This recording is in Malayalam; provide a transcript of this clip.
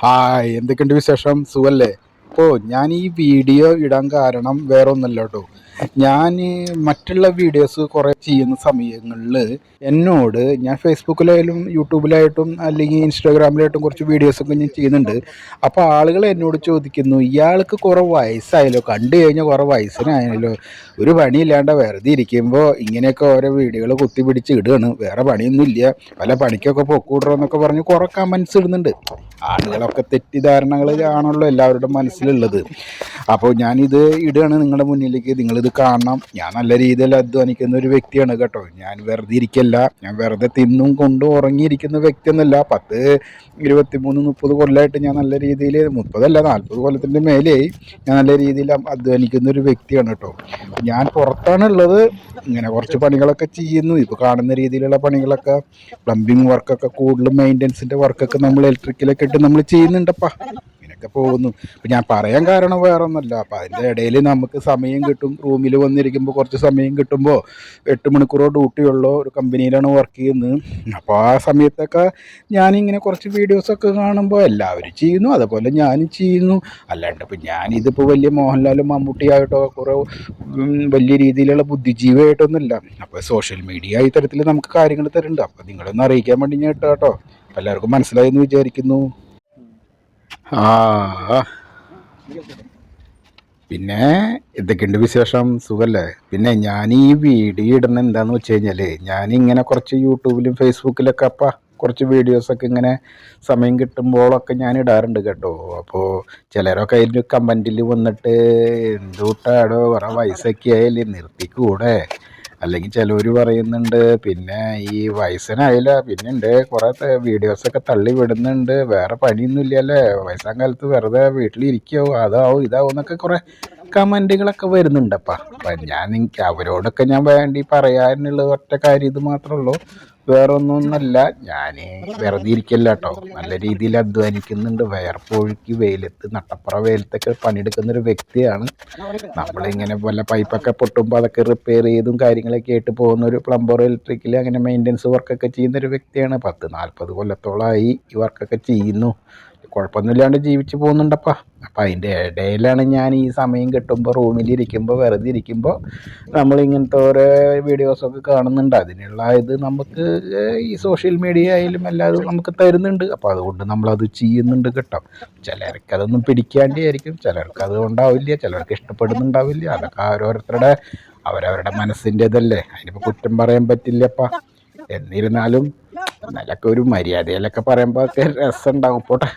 ഹായ് എന്തൊക്കെയുണ്ട് വിശേഷം? സുഖല്ലേ? ഓ ഞാൻ ഈ വീഡിയോ ഇടാൻ കാരണം വേറെ ഒന്നല്ല കേട്ടോ ഞാൻ മറ്റുള്ള വീഡിയോസ് കുറേ ചെയ്യുന്ന സമയങ്ങളിൽ എന്നോട് ഞാൻ ഫേസ്ബുക്കിലായാലും യൂട്യൂബിലായിട്ടും അല്ലെങ്കിൽ ഇൻസ്റ്റാഗ്രാമിലായിട്ടും കുറച്ച് വീഡിയോസൊക്കെ ഞാൻ ചെയ്യുന്നുണ്ട്. അപ്പോൾ ആളുകൾ എന്നോട് ചോദിക്കുന്നു ഇയാൾക്ക് കുറേ വയസ്സായല്ലോ? കണ്ടു കഴിഞ്ഞാൽ കുറേ വയസ്സിനായാലോ ഒരു പണിയില്ലാണ്ട് വെറുതെ ഇരിക്കുമ്പോൾ ഇങ്ങനെയൊക്കെ ഓരോ വീഡിയോകൾ കുത്തി പിടിച്ച് ഇടുകയാണ്. വേറെ പണിയൊന്നുമില്ല. പല പണിക്കൊക്കെ പൊക്കൂടണമെന്നൊക്കെ പറഞ്ഞ് കുറേ കമൻസ് ഇടുന്നുണ്ട്. ആളുകളൊക്കെ തെറ്റിദ്ധാരണകൾ ആണല്ലോ എല്ലാവരുടെ മനസ്സിലുള്ളത്. അപ്പോൾ ഞാനിത് ഇടുകയാണ് നിങ്ങളുടെ മുന്നിലേക്ക്. നിങ്ങളിത് കാണണം. ഞാൻ നല്ല രീതിയിൽ അധ്വാനിക്കുന്ന ഒരു വ്യക്തിയാണ് കേട്ടോ. ഞാൻ വെറുതെ ഇരിക്കല്ല. ഞാൻ വെറുതെ തിന്നും കൊണ്ടും ഉറങ്ങിയിരിക്കുന്ന വ്യക്തിയൊന്നുമല്ല. പത്ത് ഇരുപത്തിമൂന്ന് മുപ്പത് കൊല്ലമായിട്ട് ഞാൻ നല്ല രീതിയിൽ മുപ്പതല്ല നാൽപ്പത് കൊല്ലത്തിന്റെ മേലെയായി ഞാൻ നല്ല രീതിയിൽ അധ്വാനിക്കുന്ന ഒരു വ്യക്തിയാണ് കേട്ടോ. ഞാൻ പുറത്താണുള്ളത്. ഇങ്ങനെ കുറച്ച് പണികളൊക്കെ ചെയ്യുന്നു. ഇപ്പോൾ കാണുന്ന രീതിയിലുള്ള പണികളൊക്കെ പ്ലംബിങ് വർക്കൊക്കെ കൂടുതലും മെയിന്റനൻസിന്റെ വർക്കൊക്കെ നമ്മൾ ഇലക്ട്രിക്കലൊക്കെ ഇട്ട് നമ്മൾ ചെയ്യുന്നുണ്ടപ്പാ. ഇങ്ങനെയൊക്കെ പോകുന്നു. ഇപ്പം ഞാൻ പറയാൻ കാരണം വേറെ ഒന്നല്ല അപ്പം അതിന്റെ ഇടയിൽ നമുക്ക് സമയം കിട്ടും. റൂമിൽ വന്നിരിക്കുമ്പോൾ കുറച്ച് സമയം കിട്ടുമ്പോൾ എട്ട് മണിക്കൂറോ ഡ്യൂട്ടിയുള്ള ഒരു കമ്പനിയിലാണ് വർക്ക് ചെയ്യുന്നത്. അപ്പോൾ ആ സമയത്തൊക്കെ ഞാനിങ്ങനെ കുറച്ച് വീഡിയോസൊക്കെ കാണുമ്പോൾ എല്ലാവരും ചെയ്യുന്നു. അതുപോലെ ഞാനും ചെയ്യുന്നു. അല്ലാണ്ട് ഇപ്പം ഞാനിതിപ്പോൾ വലിയ മോഹൻലാലും മമ്മൂട്ടിയായിട്ടോ കുറേ വലിയ രീതിയിലുള്ള ബുദ്ധിജീവിയായിട്ടൊന്നുമില്ല. അപ്പോൾ സോഷ്യൽ മീഡിയ ഈ തരത്തിൽ നമുക്ക് കാര്യങ്ങൾ തരുന്നുണ്ട്. അപ്പോൾ നിങ്ങളൊന്ന് അറിയിക്കാൻ വേണ്ടി ഞാൻ ഇട്ടോ കേട്ടോ എല്ലാവർക്കും മനസ്സിലായി എന്ന് വിചാരിക്കുന്നു. ആ പിന്നെ എന്തൊക്കെയുണ്ട് വിശേഷം? സുഖല്ലേ? പിന്നെ ഞാൻ ഈ വീഡിയോ ഇടുന്ന എന്താന്ന് വെച്ച് ഞാൻ ഇങ്ങനെ കുറച്ച് യൂട്യൂബിലും ഫേസ്ബുക്കിലൊക്കെ അപ്പ കുറച്ച് വീഡിയോസൊക്കെ ഇങ്ങനെ സമയം കിട്ടുമ്പോഴൊക്കെ ഞാൻ ഇടാറുണ്ട് കേട്ടോ. അപ്പോൾ ചിലരൊക്കെ അതിന്റെ കമന്റിൽ വന്നിട്ട് എന്തുട്ടാടോ കുറേ വയസ്സൊക്കെ ആയാലേ നിർത്തിക്കൂടെ? അല്ലെങ്കിൽ ചിലവർ പറയുന്നുണ്ട് പിന്നെ ഈ വയസ്സിനായില്ല പിന്നെ ഉണ്ട് കുറേ വീഡിയോസൊക്കെ തള്ളി വിടുന്നുണ്ട് വേറെ പണിയൊന്നും ഇല്ലല്ലേ വയസ്സാം കാലത്ത് വെറുതെ വീട്ടിലിരിക്കോ അതാവും ഇതാവും എന്നൊക്കെ കുറേ കമന്റുകളൊക്കെ വരുന്നുണ്ടപ്പാ. അപ്പം ഞാൻ എനിക്ക് അവരോടൊക്കെ ഞാൻ വേണ്ടി പറയാനുള്ള ഒറ്റ കാര്യം ഇത് മാത്രമേ ഉള്ളൂ. വേറെ ഒന്നൊന്നല്ല ഞാൻ വെറുതെ ഇരിക്കല്ല കേട്ടോ നല്ല രീതിയിൽ അധ്വാനിക്കുന്നുണ്ട്. വേർപ്പൊഴുക്കി വെയിലത്ത് നട്ടപ്പുറ വെയിലത്തൊക്കെ പണിയെടുക്കുന്ന ഒരു വ്യക്തിയാണ്. നമ്മളിങ്ങനെ വല്ല പൈപ്പൊക്കെ പൊട്ടുമ്പോൾ അതൊക്കെ റിപ്പയർ ചെയ്തും കാര്യങ്ങളൊക്കെ ആയിട്ട് പോകുന്ന ഒരു പ്ലംബർ ഇലക്ട്രിക്കൽ അങ്ങനെ മെയിന്റനൻസ് വർക്കൊക്കെ ചെയ്യുന്ന ഒരു വ്യക്തിയാണ്. പത്ത് നാൽപ്പത് കൊല്ലത്തോളമായി ഈ വർക്കൊക്കെ ചെയ്യുന്നു. കുഴപ്പമൊന്നുമില്ലാണ്ട് ജീവിച്ചു പോകുന്നുണ്ടപ്പാ. അപ്പം അതിന്റെ ഇടയിലാണ് ഞാൻ ഈ സമയം കിട്ടുമ്പോൾ റൂമിലിരിക്കുമ്പോൾ വെറുതെ ഇരിക്കുമ്പോൾ നമ്മളിങ്ങനത്തെ ഓരോ വീഡിയോസൊക്കെ കാണുന്നുണ്ട്. അതിനുള്ള ഇത് നമുക്ക് ഈ സോഷ്യൽ മീഡിയ ആയാലും എല്ലാതും നമുക്ക് തരുന്നുണ്ട്. അപ്പോൾ അതുകൊണ്ട് നമ്മളത് ചെയ്യുന്നുണ്ട് കേട്ടോ. ചിലർക്ക് അതൊന്നും ചിലർക്ക് അത് ഉണ്ടാവില്ല ചിലർക്ക് ഇഷ്ടപ്പെടുന്നുണ്ടാവില്ല. അതൊക്കെ ഓരോരുത്തരുടെ അവരവരുടെ മനസ്സിന്റെ ഇതല്ലേ അതിനിപ്പോൾ കുറ്റം പറയാൻ പറ്റില്ലപ്പാ. എന്നിരുന്നാലും നല്ലൊക്കെ ഒരു മര്യാദയിലൊക്കെ പറയുമ്പോൾ ഒക്കെ പോട്ടെ.